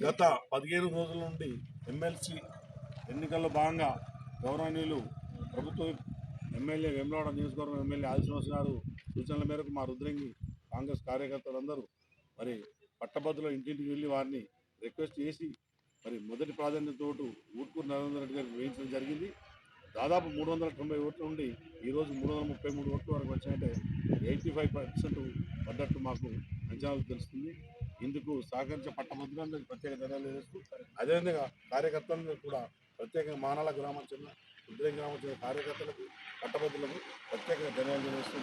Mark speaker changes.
Speaker 1: గత పదిహేను రోజుల నుండి ఎమ్మెల్సీ ఎన్నికల్లో భాగంగా గౌరవనీయులు ప్రభుత్వ ఎమ్మెల్యే వేములవాడ నియోజకవర్గం ఎమ్మెల్యే ఆదిశ్రీనివాస్ గారు సూచనల మేరకు మా రుద్రంగి కాంగ్రెస్ కార్యకర్తలందరూ మరి పట్టభద్రుల ఇంటింటికి వెళ్ళి వారిని రిక్వెస్ట్ చేసి మరి మొదటి ప్రాధాన్యతతో ఊట్కూరు నరేంద్ర రెడ్డి గారికి వేయించడం జరిగింది. దాదాపు మూడు వందల తొంభై ఓట్ల నుండి ఈరోజు మూడు వందల ముప్పై మూడు ఓట్ల వరకు వచ్చాయంటే ఎయిటీ ఫైవ్ పర్సెంట్ పడ్డట్టు మాకు అంచనాలు తెలుస్తుంది. ఇందుకు సహకరించే పట్టభద్రులందరికీ ప్రత్యేక ధన్యవాదాలు చేస్తూ అదేవిధంగా కార్యకర్తలందరూ కూడా ప్రత్యేకంగా మానాల గ్రామం చెందిన ఉద్రేక గ్రామం చెందిన కార్యకర్తలకు పట్టభద్రులకు ప్రత్యేకంగా ధన్యవాదాలు చేస్తూ